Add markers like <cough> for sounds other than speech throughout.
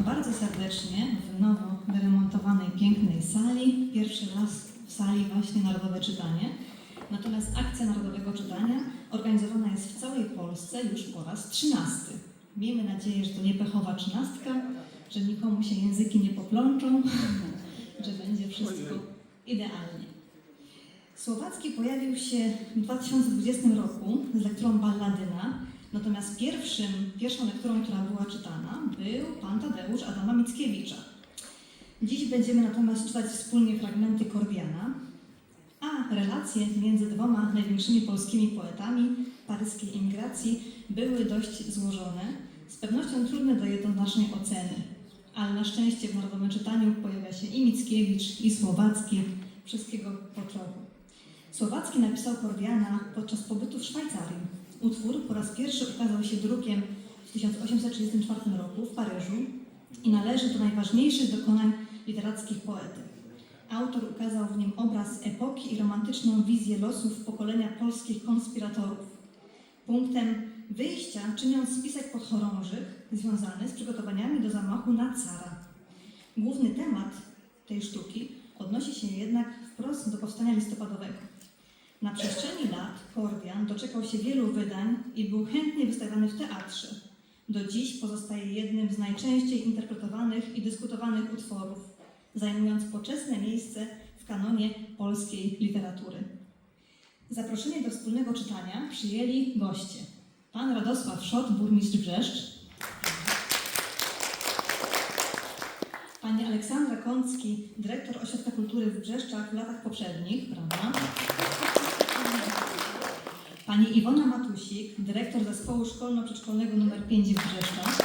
bardzo serdecznie w nowo wyremontowanej, pięknej sali. Pierwszy raz w sali właśnie Narodowe Czytanie. Natomiast akcja Narodowego Czytania organizowana jest w całej Polsce już po raz trzynasty. Miejmy nadzieję, że to nie pechowa trzynastka, że nikomu się języki nie poplączą, <laughs> że będzie wszystko idealnie. Słowacki pojawił się w 2020 roku z lekturą Balladyna, natomiast pierwszym, pierwszą lekturą, która była czytana, był pan Tadeusz Adama Mickiewicza. Dziś będziemy natomiast czytać wspólnie fragmenty Kordiana, a relacje między dwoma największymi polskimi poetami paryskiej emigracji były dość złożone, z pewnością trudne do jednoznacznej oceny, ale na szczęście w Narodowym Czytaniu pojawia się i Mickiewicz, i Słowacki, wszystkiego po trochu. Słowacki napisał Kordiana podczas pobytu w Szwajcarii. Utwór po raz pierwszy ukazał się drukiem w 1834 roku w Paryżu i należy do najważniejszych dokonań literackich poety. Autor ukazał w nim obraz epoki i romantyczną wizję losów pokolenia polskich konspiratorów. Punktem wyjścia czyniąc spisek podchorążych związany z przygotowaniami do zamachu na cara. Główny temat tej sztuki odnosi się jednak wprost do powstania listopadowego. Na przestrzeni lat Kordian doczekał się wielu wydań i był chętnie wystawiany w teatrze. Do dziś pozostaje jednym z najczęściej interpretowanych i dyskutowanych utworów, zajmując poczesne miejsce w kanonie polskiej literatury. Zaproszenie do wspólnego czytania przyjęli goście. Pan Radosław Szot, burmistrz Brzeszcz, Pani Aleksandra Kącki, dyrektor Ośrodka Kultury w Brzeszczach w latach poprzednich, prawda? Pani Iwona Matusik, dyrektor Zespołu Szkolno-Przedszkolnego nr 5 w Brzeszczach.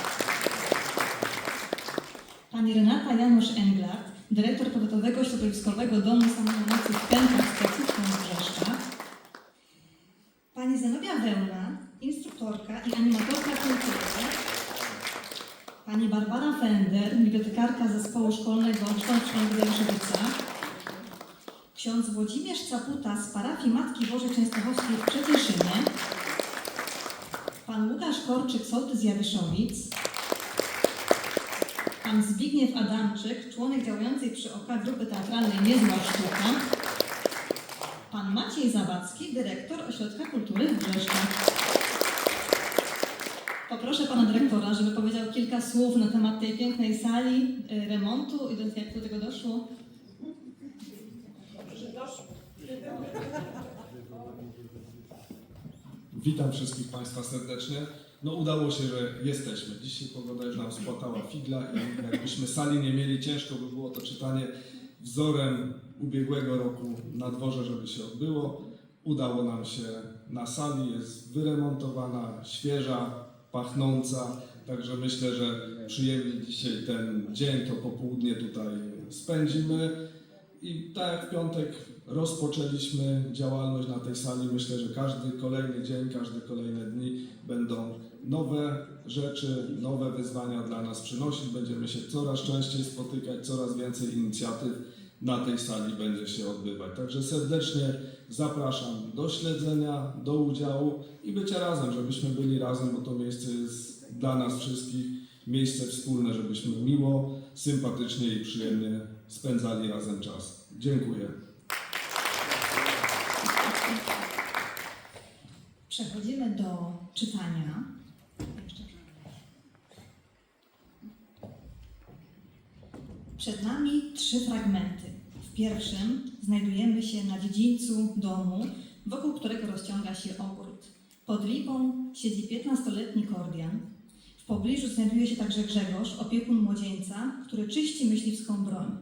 Pani Renata Janusz Englert, dyrektor Powiatowego Środowiskowego Domu Samochodowy w z placówką w Brzeszczach. Pani Zenobia Wełna, instruktorka i animatorka kultury. Pani Barbara Fender, bibliotekarka Zespołu Szkolnego Szkoły Szkolnego Janoszowica. Ksiądz Włodzimierz Caputa z parafii Matki Bożej Częstochowskiej w Przecieszynie. Pan Łukasz Korczyk, sołtys Jawyszowic. Pan Zbigniew Adamczyk, członek działającej przy OK Grupy Teatralnej Niezła Sztuka. Pan Maciej Zawadzki, dyrektor Ośrodka Kultury w Brzeszczach. Poproszę pana dyrektora, żeby powiedział kilka słów na temat tej pięknej sali, y, remontu i do, jak do tego doszło. Witam wszystkich Państwa serdecznie. No udało się, że jesteśmy. Dzisiaj pogoda już nam spłatała figla i jakbyśmy sali nie mieli, ciężko by było to czytanie wzorem ubiegłego roku na dworze, żeby się odbyło. Udało nam się na sali, jest wyremontowana, świeża, pachnąca, także myślę, że przyjemnie dzisiaj ten dzień, to popołudnie tutaj spędzimy. I tak jak w piątek rozpoczęliśmy działalność na tej sali, myślę, że każdy kolejny dzień, każde kolejne dni będą nowe rzeczy, nowe wyzwania dla nas przynosić. Będziemy się coraz częściej spotykać, coraz więcej inicjatyw na tej sali będzie się odbywać. Także serdecznie zapraszam do śledzenia, do udziału i bycia razem, żebyśmy byli razem, bo to miejsce jest dla nas wszystkich miejsce wspólne, żebyśmy miło, sympatycznie i przyjemnie spędzali razem czas. Dziękuję. Przechodzimy do czytania. Przed nami trzy fragmenty. W pierwszym znajdujemy się na dziedzińcu domu, wokół którego rozciąga się ogród. Pod lipą siedzi 15-letni Kordian. Pobliżu znajduje się także Grzegorz, opiekun młodzieńca, który czyści myśliwską broń.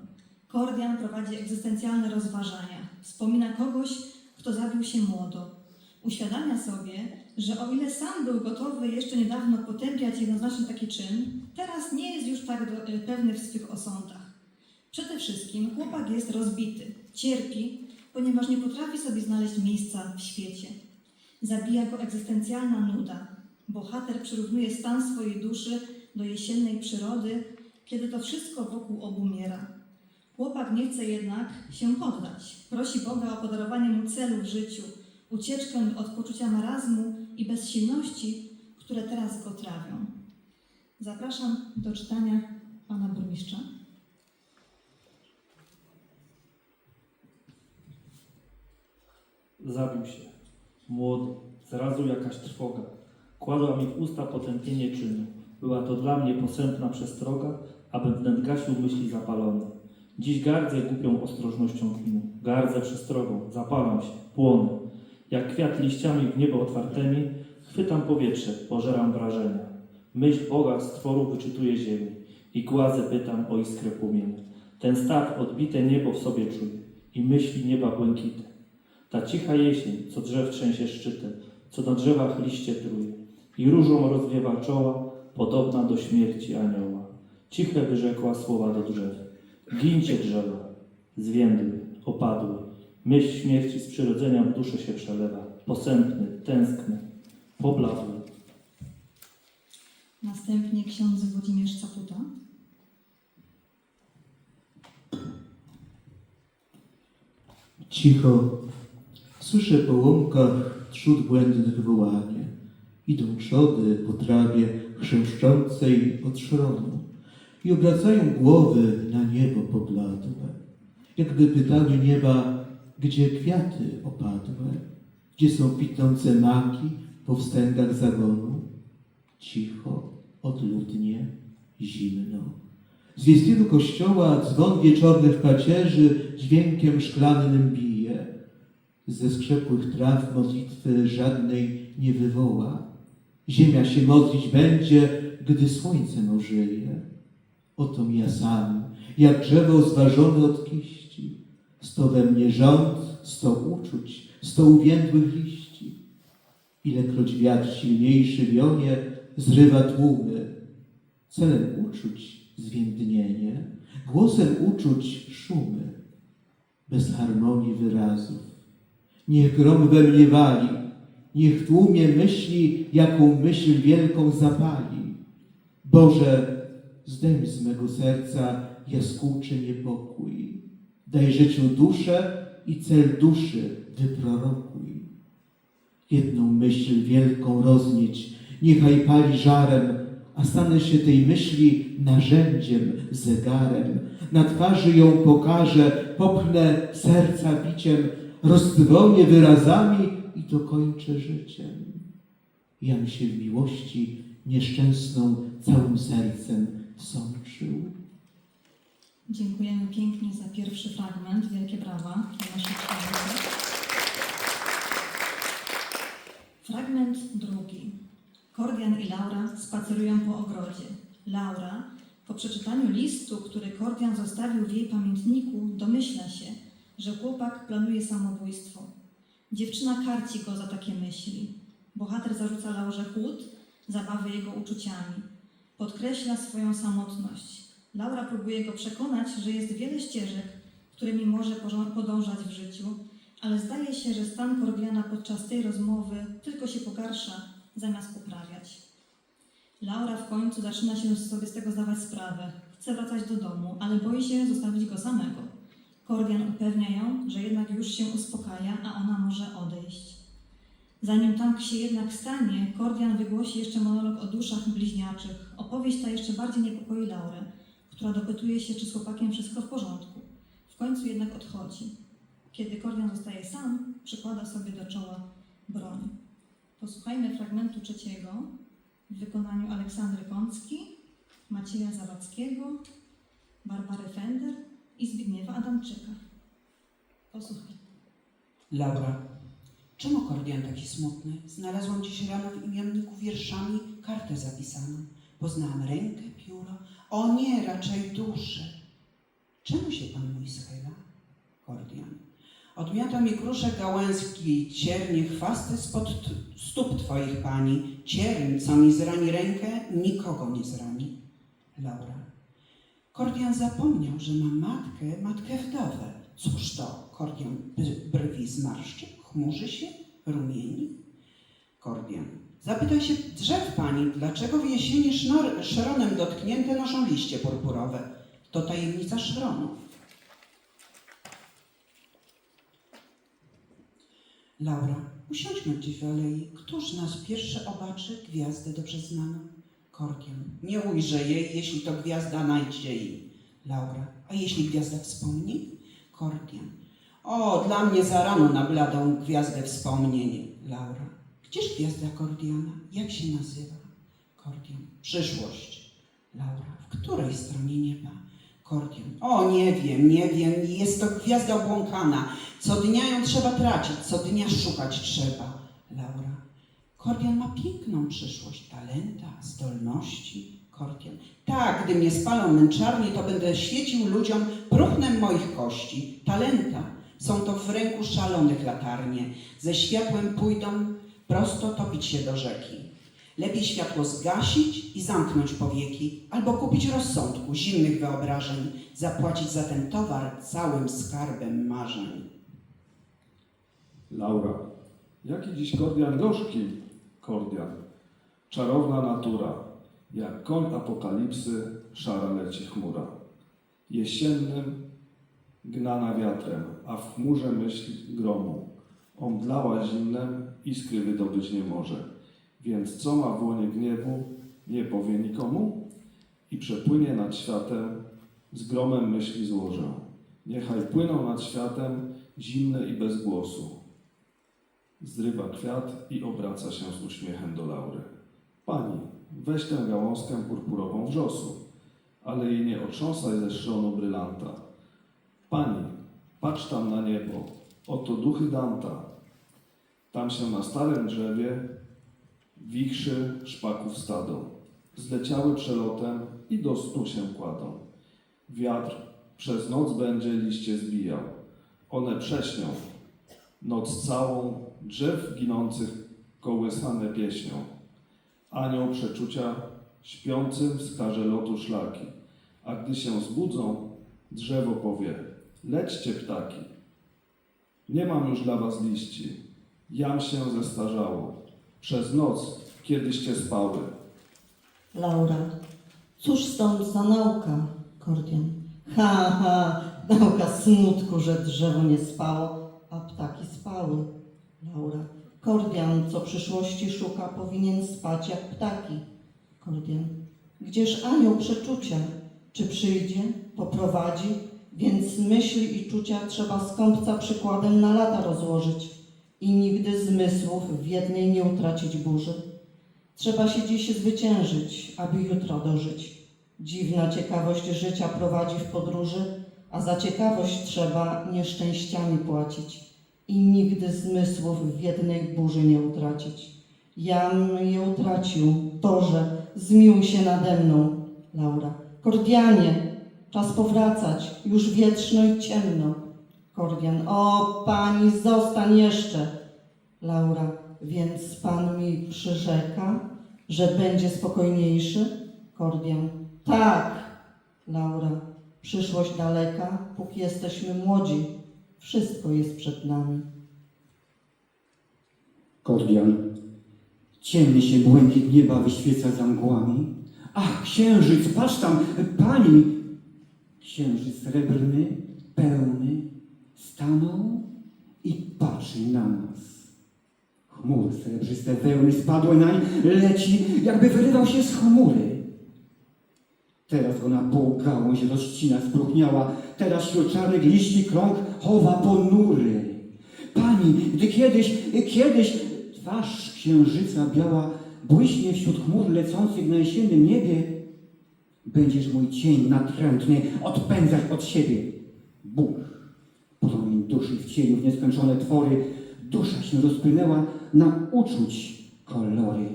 Kordian prowadzi egzystencjalne rozważania. Wspomina kogoś, kto zabił się młodo. Uświadamia sobie, że o ile sam był gotowy jeszcze niedawno potępiać jednoznacznie taki czyn, teraz nie jest już tak do, y, pewny w swych osądach. Przede wszystkim chłopak jest rozbity, cierpi, ponieważ nie potrafi sobie znaleźć miejsca w świecie. Zabija go egzystencjalna nuda. Bohater przyrównuje stan swojej duszy do jesiennej przyrody, kiedy to wszystko wokół obumiera. Chłopak nie chce jednak się poddać. Prosi Boga o podarowanie mu celu w życiu, ucieczkę od poczucia marazmu i bezsilności, które teraz go trawią. Zapraszam do czytania pana burmistrza. Zabił się. Młody. Zrazu jakaś trwoga. Kładła mi w usta potępienie czynu. Była to dla mnie posępna przestroga, abym wnet gasił myśli zapalone. Dziś gardzę głupią ostrożnością kminu. Gardzę przestrogą. Zapalam się. Płonę. Jak kwiat liściami w niebo otwartymi, chwytam powietrze, pożeram wrażenia. Myśl Boga z tworu wyczytuje ziemi i głazę pytam o iskrę płomienia. Ten staw odbite niebo w sobie czuje i myśli nieba błękite. Ta cicha jesień, co drzew trzęsie szczytem, co na drzewach liście truje i różą rozwiewa czoła, podobna do śmierci anioła. Ciche wyrzekła słowa do drzew. Gincie drzewa, zwiędły, opadły. Myśl śmierci z przyrodzenia w duszę się przelewa. Posępny, tęskny, pobladły. Następnie ksiądz Włodzimierz Caputa. Cicho, słyszę po łąkach trzód błędnych wołanie. Idą trzody po trawie chrzęszczącej od szronu i obracają głowy na niebo pobladłe, jakby pytały nieba, gdzie kwiaty opadłe, gdzie są pitnące maki po wstęgach zagonu. Cicho, odludnie, zimno. Z wiejskiego kościoła dzwon wieczornych pacierzy dźwiękiem szklanym bije. Ze skrzepłych traw modlitwy żadnej nie wywoła. Ziemia się modlić będzie, gdy słońce nożyje. Oto ja sam, jak drzewo zważone od kiści. Sto we mnie rząd, sto uczuć, sto uwiędłych liści. Ilekroć wiatr silniejszy wionie, zrywa tłumy. Celem uczuć zwiędnienie, głosem uczuć szumy, bez harmonii wyrazów. Niech grom we mnie wali, niech w tłumie myśli, jaką myśl wielką zapali. Boże, zdejm z mego serca jaskółczy niepokój. Daj życiu duszę i cel duszy wyprorokuj. Jedną myśl wielką roznieć, niechaj pali żarem, a stanę się tej myśli narzędziem, zegarem. Na twarzy ją pokażę, popchnę serca biciem, rozdzwonię wyrazami i dokończę życiem. Jam się w miłości nieszczęsną całym sercem sączył. Dziękujemy pięknie za pierwszy fragment. Wielkie brawa dla naszych księży. Fragment drugi. Kordian i Laura spacerują po ogrodzie. Laura, po przeczytaniu listu, który Kordian zostawił w jej pamiętniku, domyśla się, że chłopak planuje samobójstwo. Dziewczyna karci go za takie myśli. Bohater zarzuca Laurze chłód, zabawy jego uczuciami. Podkreśla swoją samotność. Laura próbuje go przekonać, że jest wiele ścieżek, którymi może podążać w życiu, ale zdaje się, że stan Kordiana podczas tej rozmowy tylko się pogarsza, zamiast poprawiać. Laura w końcu zaczyna się sobie z tego zdawać sprawę. Chce wracać do domu, ale boi się zostawić go samego. Kordian upewnia ją, że jednak już się uspokaja, a ona może odejść. Zanim tam się jednak stanie, Kordian wygłosi jeszcze monolog o duszach bliźniaczych. Opowieść ta jeszcze bardziej niepokoi Laurę, która dopytuje się, czy z chłopakiem wszystko w porządku. W końcu jednak odchodzi. Kiedy Kordian zostaje sam, przykłada sobie do czoła broń. Posłuchajmy fragmentu trzeciego w wykonaniu Aleksandry Kącki, Macieja Zawadzkiego, Barbary Fender i Zbigniewa Adamczyka. Posłuchaj. Laura. Czemu Kordian taki smutny? Znalazłam dziś rano w imienniku wierszami kartę zapisaną. Poznałam rękę, pióro. O nie, raczej duszę. Czemu się pan mój schyla? Kordian. Odmiata mi krusze gałęzki, ciernie chwasty spod stóp twoich pani. Cierń, co mi zrani rękę, nikogo nie zrani. Laura. Kordian zapomniał, że ma matkę, matkę wdowę. Cóż to? Kordian brwi zmarszczy, chmurzy się, rumieni. Kordian. Zapytaj się drzew pani, dlaczego w jesieni sznor, szronem dotknięte noszą liście purpurowe. To tajemnica szronu. Laura, usiądźmy gdzieś w alei. Któż nas pierwszy obaczy gwiazdę dobrze znaną? Kordian. Nie ujrzę jej, jeśli to gwiazda najdzie jej. Laura. A jeśli gwiazda wspomni? Kordian. O, dla mnie za rano na bladą gwiazdę wspomnienie. Laura. Gdzież gwiazda Kordiana? Jak się nazywa? Kordian. Przyszłość. Laura. W której stronie nieba? Kordian. O, nie wiem, nie wiem. Jest to gwiazda obłąkana. Co dnia ją trzeba tracić, co dnia szukać trzeba. Laura. Kordian ma piękną przyszłość. Talenta, zdolności. Kordian. Tak, gdy mnie spalą męczarnie, to będę świecił ludziom próchnem moich kości. Talenta. Są to w ręku szalonych latarnie. Ze światłem pójdą prosto topić się do rzeki. Lepiej światło zgasić i zamknąć powieki, albo kupić rozsądku, zimnych wyobrażeń, zapłacić za ten towar całym skarbem marzeń. Laura. Jaki dziś kordian gorzki? Kordian. Czarowna natura. Jak koń apokalipsy, szara leci chmura. Jesiennym gnana wiatrem, a w chmurze myśl gromu. Omdlała zimnem, iskry wydobyć nie może. Więc co ma w łonie gniewu, nie powie nikomu i przepłynie nad światem, z gromem myśli złożę. Niechaj płyną nad światem, zimne i bez głosu. Zrywa kwiat i obraca się z uśmiechem do Laury. Pani, weź tę gałązkę purpurową wrzosu, ale jej nie otrząsaj ze szronu brylanta. Pani, patrz tam na niebo, oto duchy Danta. Tam się na starym drzewie wichrzy szpaków stado. Zleciały przelotem i do snu się kładą. Wiatr przez noc będzie liście zbijał. One prześnią, noc całą drzew ginących kołysane pieśnią. Anioł przeczucia śpiącym wskaże lotu szlaki, a gdy się zbudzą, drzewo powie: Lećcie ptaki. Nie mam już dla was liści, jam się zestarzało. Przez noc kiedyście spały. Laura. Cóż stąd za nauka, Kordian? Ha, ha, nauka smutku, że drzewo nie spało, a ptaki spały. Laura. Kordian, co przyszłości szuka, powinien spać jak ptaki. Kordian. Gdzież anioł przeczucia? Czy przyjdzie, poprowadzi? Więc myśli i czucia trzeba skąpca przykładem na lata rozłożyć i nigdy zmysłów w jednej nie utracić burzy. Trzeba się dziś zwyciężyć, aby jutro dożyć. Dziwna ciekawość życia prowadzi w podróży, a za ciekawość trzeba nieszczęściami płacić i nigdy zmysłów w jednej burzy nie utracić. Jam je utracił, Boże, zmiłuj się nade mną, Laura. Kordianie, czas powracać, już wietrzno i ciemno. Kordian, o pani, zostań jeszcze. Laura, więc pan mi przyrzeka, że będzie spokojniejszy? Kordian, tak. Laura, przyszłość daleka, póki jesteśmy młodzi. Wszystko jest przed nami. Kordian. Ciemny się błękit nieba wyświeca za mgłami. Ach, księżyc, patrz tam, pani! Księżyc srebrny, pełny, stanął i patrzy na nas. Chmury srebrzyste wełny spadły nań, leci, jakby wyrywał się z chmury. Teraz go na pół gałąź rozcina spróchniała, teraz wśród czarnych liści krąg chowa ponury. Pani, gdy kiedyś, kiedyś twarz księżyca biała błyśnie wśród chmur lecących na jesiennym niebie, będziesz mój cień natrętny odpędzać od siebie. Bóg, promień duszy wcielił w nieskończone twory, dusza się rozpłynęła na uczuć kolory,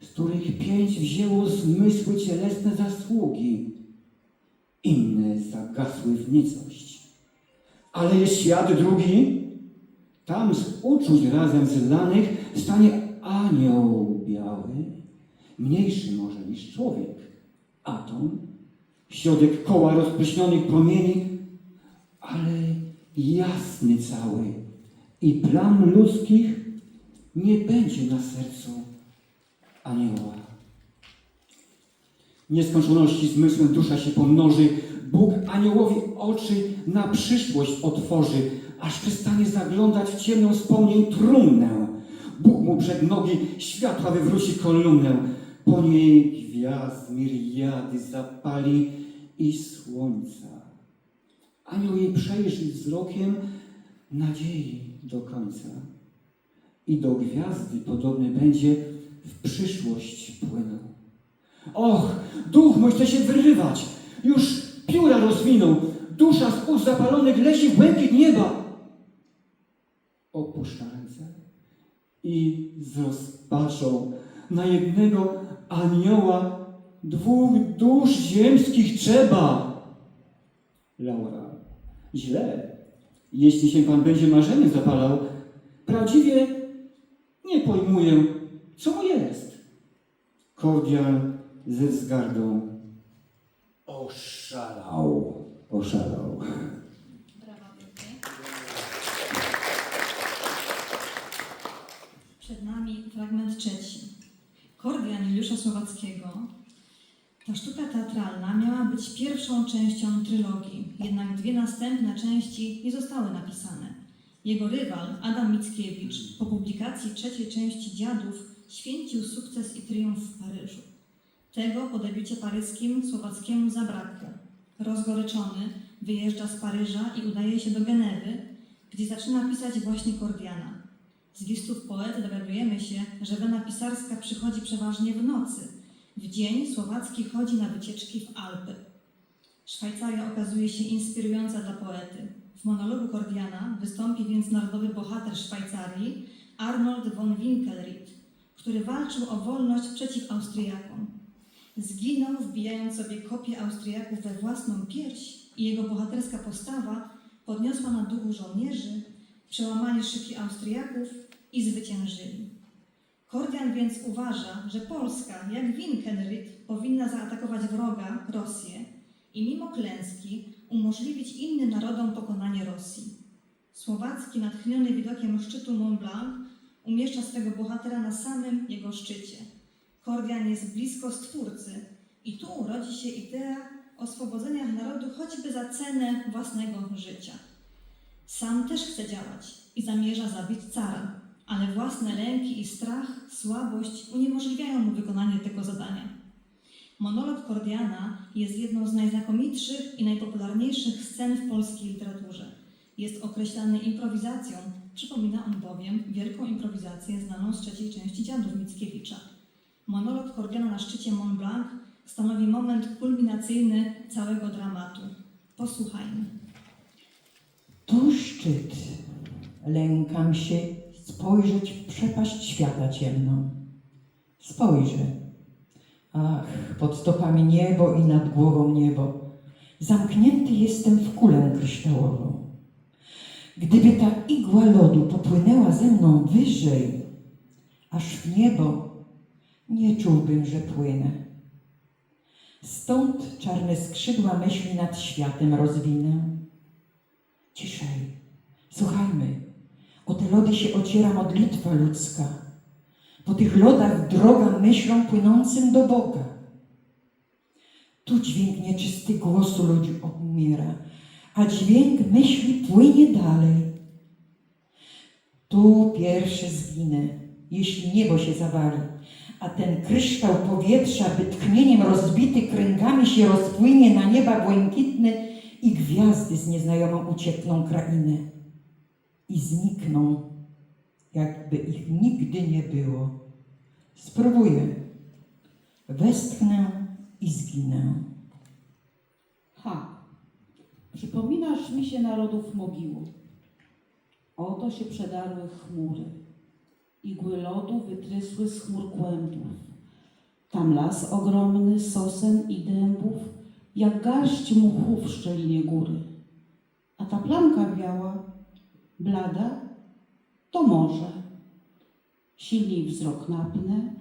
z których pięć wzięło zmysły cielesne zasługi, inne zagasły w nicość. Ale jest świat drugi, tam z uczuć razem zlanych stanie anioł biały, mniejszy może niż człowiek, atom, środek koła rozpryśnionych promieni, ale jasny cały i plam ludzkich nie będzie na sercu anioła. Nieskończoności zmysłem dusza się pomnoży, Bóg aniołowi oczy na przyszłość otworzy, aż przestanie zaglądać w ciemną wspomnień trumnę. Bóg mu przed nogi światła wywróci kolumnę. Po niej gwiazd miriady zapali i słońca. Anioł jej przejrzy wzrokiem, nadziei do końca i do gwiazdy podobny będzie w przyszłość płynął. Och, duch mój chce się wyrywać, już pióra rozwinął, dusza z ust zapalonych leci w błękit nieba. Opuszcza ręce i z rozpaczą na jednego anioła dwóch dusz ziemskich trzeba. Laura, źle, jeśli się pan będzie marzeniem zapalał, prawdziwie nie pojmuję, co mu jest. Kordian ze wzgardą oszalał, oszalał. Brawa. Przed nami fragment trzeci. Kordian Juliusza Słowackiego. Ta sztuka teatralna miała być pierwszą częścią trylogii, jednak dwie następne części nie zostały napisane. Jego rywal, Adam Mickiewicz, po publikacji trzeciej części Dziadów święcił sukces i triumf w Paryżu. Tego po debiucie paryskim Słowackiemu zabrakło. Rozgoryczony wyjeżdża z Paryża i udaje się do Genewy, gdzie zaczyna pisać właśnie Kordiana. Z listów poety dowiadujemy się, że wena pisarska przychodzi przeważnie w nocy. W dzień Słowacki chodzi na wycieczki w Alpy. Szwajcaria okazuje się inspirująca dla poety. W monologu Kordiana wystąpi więc narodowy bohater Szwajcarii Arnold von Winkelried, który walczył o wolność przeciw Austriakom. Zginął, wbijając sobie kopię Austriaków we własną pierś i jego bohaterska postawa podniosła na duchu żołnierzy, przełamali szyki Austriaków i zwyciężyli. Kordian więc uważa, że Polska, jak Winkelried, powinna zaatakować wroga, Rosję, i mimo klęski umożliwić innym narodom pokonanie Rosji. Słowacki, natchniony widokiem szczytu Mont Blanc, umieszcza swego bohatera na samym jego szczycie. Kordian jest blisko Stwórcy i tu rodzi się idea oswobodzenia narodu choćby za cenę własnego życia. Sam też chce działać i zamierza zabić cara, ale własne lęki i strach, słabość uniemożliwiają mu wykonanie tego zadania. Monolog Kordiana jest jedną z najznakomitszych i najpopularniejszych scen w polskiej literaturze. Jest określany improwizacją, przypomina on bowiem wielką improwizację znaną z trzeciej części Dziadów Mickiewicza. Monolog Kordiana na szczycie Mont Blanc stanowi moment kulminacyjny całego dramatu. Posłuchajmy. Tu szczyt. Lękam się spojrzeć w przepaść świata ciemną. Spojrzę. Ach, pod stopami niebo i nad głową niebo. Zamknięty jestem w kulę kryształową. Gdyby ta igła lodu popłynęła ze mną wyżej, aż w niebo, nie czułbym, że płynę. Stąd czarne skrzydła myśli nad światem rozwinę. Ciszej, słuchajmy. O te lody się ociera modlitwa ludzka. Po tych lodach droga myślą płynącym do Boga. Tu dźwięk nieczysty głosu ludzi umiera, a dźwięk myśli płynie dalej. Tu pierwszy zginę, jeśli niebo się zawali, a ten kryształ powietrza, by tchnieniem rozbity kręgami się rozpłynie na nieba błękitne i gwiazdy z nieznajomą uciekną krainę i znikną, jakby ich nigdy nie było. Spróbuję. Westchnę i zginę. Ha, przypominasz mi się narodów mogiłu. Oto się przedarły chmury. Igły lodu wytrysły z chmur kłębów. Tam las ogromny, sosen i dębów, jak garść muchów w szczelinie góry. A ta plamka biała, blada, to morze. Silniej wzrok napnę,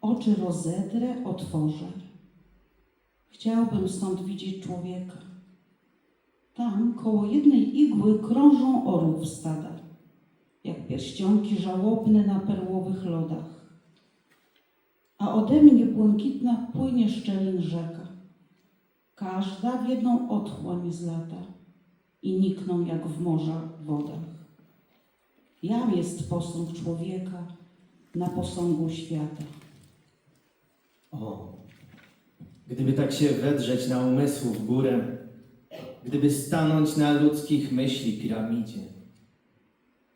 oczy rozedrę, otworzę. Chciałbym stąd widzieć człowieka. Tam koło jednej igły krążą orłów stada, jak pierścionki żałobne na perłowych lodach. A ode mnie błękitna płynie szczelin rzeka. Każda w jedną otchłań z lata i nikną jak w morza wodach. Jam jest posąg człowieka na posągu świata. O, gdyby tak się wedrzeć na umysłu w górę, gdyby stanąć na ludzkich myśli piramidzie,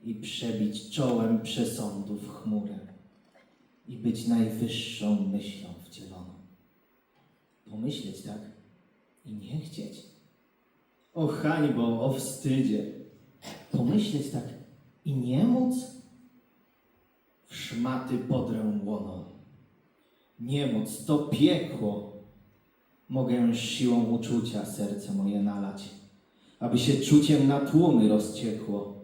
i przebić czołem przesądów chmurę i być najwyższą myślą wcieloną. Pomyśleć tak i nie chcieć. O hańbo, o wstydzie. Pomyśleć tak i nie móc? W szmaty podrę łono. Nie móc, to piekło. Mogę siłą uczucia serce moje nalać, aby się czuciem na tłumy rozciekło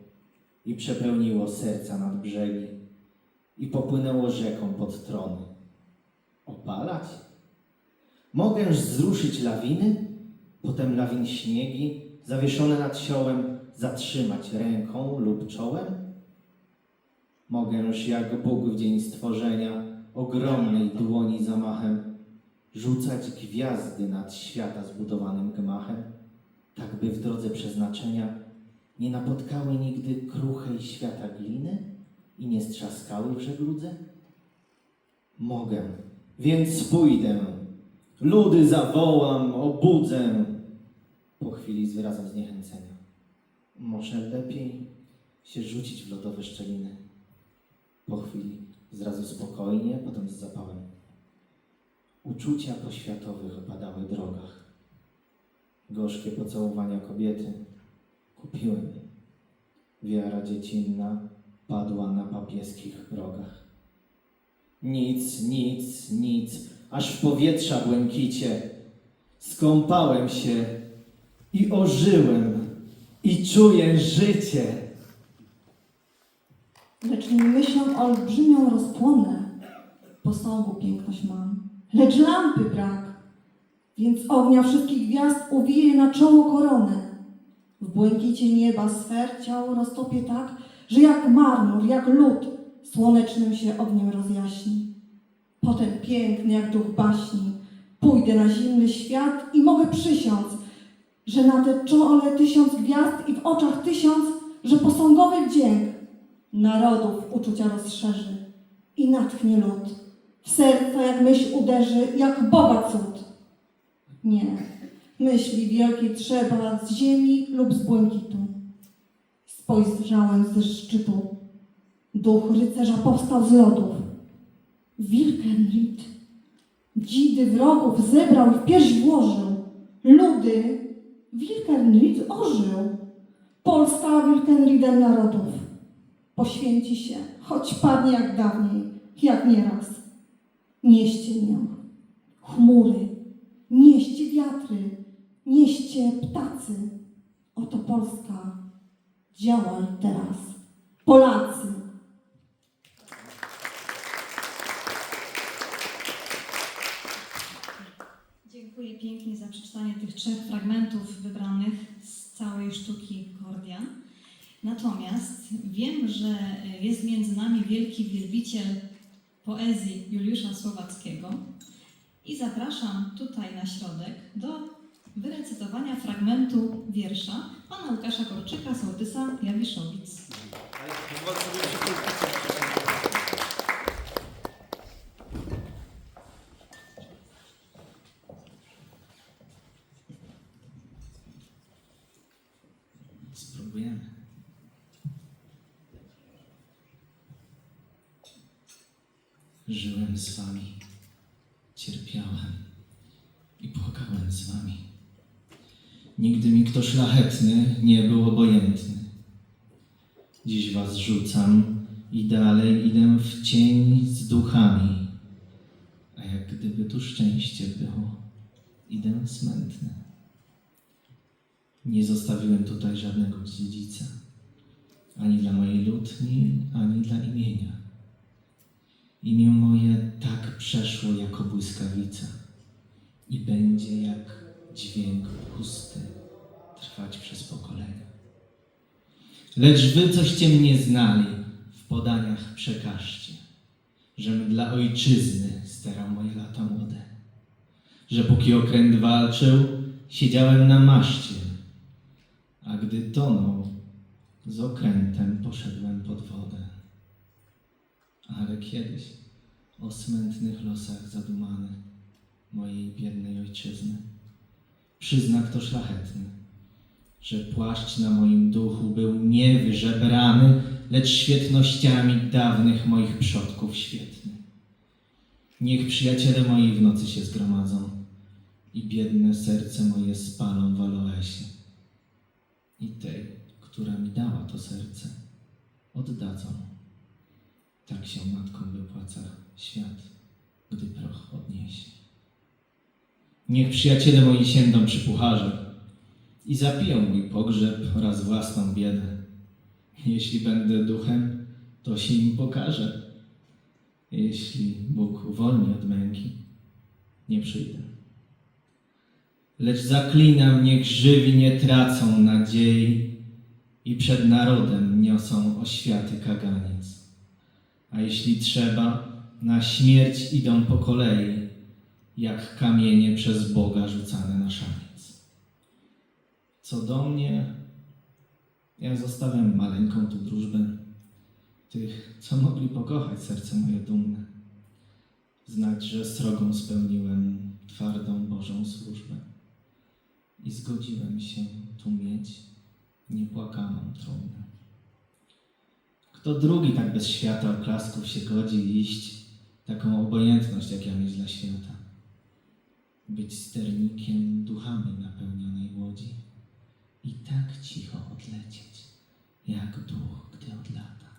i przepełniło serca nad brzegi i popłynęło rzeką pod trony. Opalać? Mogę wzruszyć lawiny, potem lawin śniegi, zawieszone nad siołem, zatrzymać ręką lub czołem? Mogęż jak Bóg w dzień stworzenia, ogromnej dłoni zamachem, rzucać gwiazdy nad świata zbudowanym gmachem, tak by w drodze przeznaczenia nie napotkały nigdy kruchej świata gliny i nie strzaskały w żegludze? Mogę, więc pójdę, ludy zawołam, obudzę, po chwili z wyrazem zniechęcenia. Może lepiej się rzucić w lodowe szczeliny. Po chwili zrazu spokojnie, potem z zapałem. Uczucia poświatowych opadały drogach. Gorzkie pocałowania kobiety kupiłem. Wiara dziecinna padła na papieskich rogach. Nic, nic, nic, aż w powietrza błękicie skąpałem się i ożyłem i czuję życie. Lecz nie myślą olbrzymią rozpłonę. Posągu piękność mam, lecz lampy brak. Więc ognia wszystkich gwiazd uwije na czoło koronę. W błękicie nieba sfer ciało roztopię tak, że jak marmur, jak lód słonecznym się ogniem rozjaśni. Potem piękny jak duch baśni, pójdę na zimny świat i mogę przysiąc, że na te czole tysiąc gwiazd i w oczach tysiąc, że posągowy wdzięk narodów uczucia rozszerzy i natchnie lud. W serca jak myśl uderzy, jak Boga cud. Nie, myśli wielkiej trzeba z ziemi lub z błękitu. Spojrzałem ze szczytu. Duch rycerza powstał z lodów. Wilkenried dzidy wrogów zebrał w pierś włożył. Ludy Wilkenried ożył. Polska Wilkenriedem narodów poświęci się, choć padnie jak dawniej, jak nieraz. Nieście mię, chmury, nieście wiatry, nieście ptacy. Oto Polska, działaj teraz. Polacy. Dziękuję pięknie za przeczytanie tych trzech fragmentów wybranych z całej sztuki Kordian. Natomiast wiem, że jest między nami wielki wielbiciel poezji Juliusza Słowackiego i zapraszam tutaj na środek do wyrecytowania fragmentu wiersza pana Łukasza Korczyka, sołtysa Jawiszowic. Spróbujemy. Żyłem z wami, cierpiałem i płakałem z wami. Nigdy mi kto szlachetny nie był obojętny. Dziś was rzucam i dalej idę w cień z duchami. A jak gdyby tu szczęście było, idę smętny. Nie zostawiłem tutaj żadnego dziedzica, ani dla mojej lutni, ani dla imienia. Imię moje tak przeszło jako błyskawica i będzie jak dźwięk pusty trwać przez pokolenia. Lecz wy coście mnie znali, w podaniach przekażcie, żem dla ojczyzny sterał moje lata młode, że póki okręt walczył, siedziałem na maszcie, a gdy tonął, z okrętem poszedłem pod wodę. Ale kiedyś o smętnych losach zadumany mojej biednej ojczyzny przyzna kto szlachetny, że płaszcz na moim duchu był nie wyżebrany, lecz świetnościami dawnych moich przodków świetny. Niech przyjaciele moi w nocy się zgromadzą i biedne serce moje spalą w Aloesie. I tej, która mi dała to serce, oddadzą. Tak się matką wypłaca świat, gdy proch odniesie. Niech przyjaciele moi siędą przy pucharze i zapiją mój pogrzeb oraz własną biedę. Jeśli będę duchem, to się im pokażę. Jeśli Bóg uwolni od męki, nie przyjdę. Lecz zaklinam, niech żywi nie tracą nadziei i przed narodem niosą oświaty kaganiec. A jeśli trzeba, na śmierć idą po kolei, jak kamienie przez Boga rzucane na szaniec. Co do mnie, ja zostawiam maleńką tu drużbę tych, co mogli pokochać serce moje dumne. Znać, że srogą spełniłem twardą Bożą służbę i zgodziłem się tu mieć niepłakaną trumnę. Kto drugi tak bez świata oklasków się godzi iść, taką obojętność jak ja mieć dla świata? Być sternikiem duchami napełnionej łodzi i tak cicho odlecieć, jak duch, gdy odlata.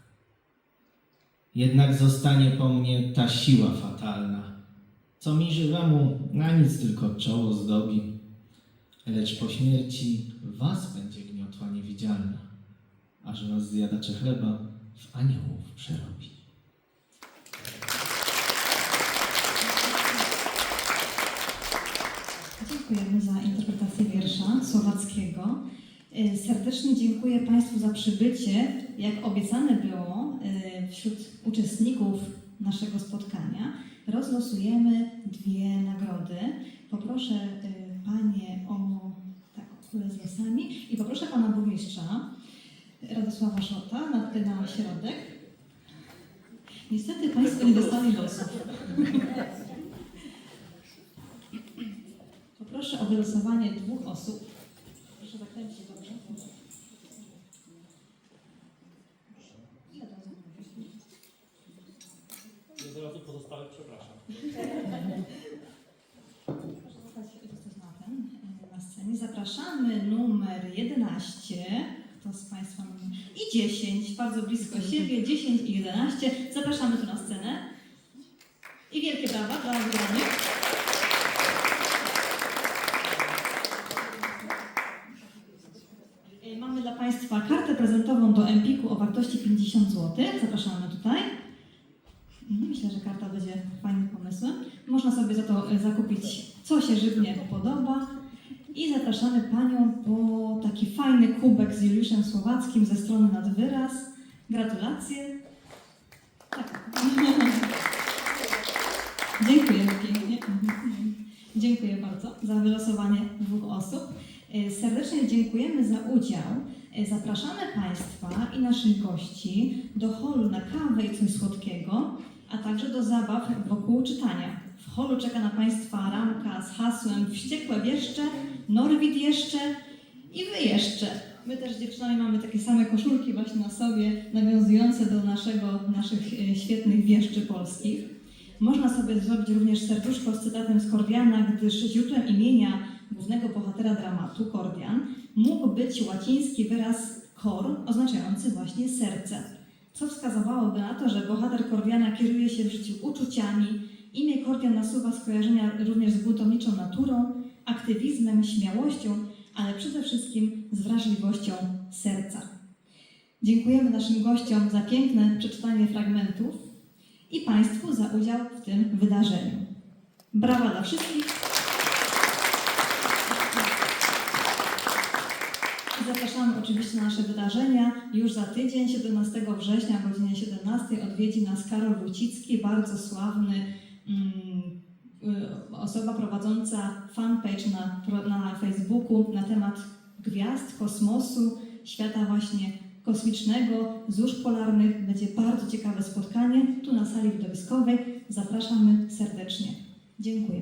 Jednak zostanie po mnie ta siła fatalna, co mi żywemu na nic tylko czoło zdobi, lecz po śmierci was będzie gniotła niewidzialna, aż was zjadacze chleba w aniołów przerobi. Dziękujemy za interpretację wiersza słowackiego. Y, Serdecznie dziękuję Państwu za przybycie. Jak obiecane było y, wśród uczestników naszego spotkania, rozlosujemy dwie nagrody. Poproszę y, Panie o taką kulę z losami i poproszę Pana Burmistrza Radosława Szota na, na środek. Niestety Państwo nie dostali losów. <laughs> Poproszę o wylosowanie dwóch osób. Proszę zakręcić dobrze. I od razu pozostałych przepraszam. Proszę zostać, zostać na ten, na scenie. Zapraszamy numer 11. Kto z Państwa? I 10, bardzo blisko siebie. 10 i 11. Zapraszamy tu na scenę. I wielkie brawa dla wybranych. E, Mamy dla Państwa kartę prezentową do Empiku o wartości 50 zł. Zapraszamy tutaj. Myślę, że karta będzie fajnym pomysłem. Można sobie za to e, zakupić, co się żywnie podoba. I zapraszamy Panią po taki fajny kubek z Juliuszem Słowackim ze strony nad wyraz. Gratulacje. Tak. <laughs> Dziękujemy pięknie. Dziękuję bardzo za wylosowanie dwóch osób. E, Serdecznie dziękujemy za udział. Zapraszamy Państwa i naszych gości do holu na kawę i coś słodkiego, a także do zabaw wokół czytania. W holu czeka na Państwa ramka z hasłem Wściekłe wieszcze, Norwid jeszcze i Wy jeszcze. My też z dziewczynami mamy takie same koszulki właśnie na sobie, nawiązujące do naszego, naszych e, świetnych wieszczy polskich. Można sobie zrobić również serduszko z cytatem z Kordiana, gdyż źródłem imienia głównego bohatera dramatu, Kordian, mógł być łaciński wyraz kor, oznaczający właśnie serce, co wskazywałoby na to, że bohater Kordiana kieruje się w życiu uczuciami. Imię Kordian nasuwa skojarzenia również z buntowniczą naturą, aktywizmem, śmiałością, ale przede wszystkim z wrażliwością serca. Dziękujemy naszym gościom za piękne przeczytanie fragmentów i Państwu za udział w tym wydarzeniu. Brawa dla wszystkich. Zapraszamy oczywiście na nasze wydarzenia. Już za tydzień, 17 września o godzinie 17 odwiedzi nas Karol Wójcicki, bardzo sławny mm, y, osoba prowadząca fanpage na, na Facebooku na temat gwiazd, kosmosu, świata właśnie kosmicznego, złóż polarnych. Będzie bardzo ciekawe spotkanie tu na sali widowiskowej. Zapraszamy serdecznie. Dziękuję.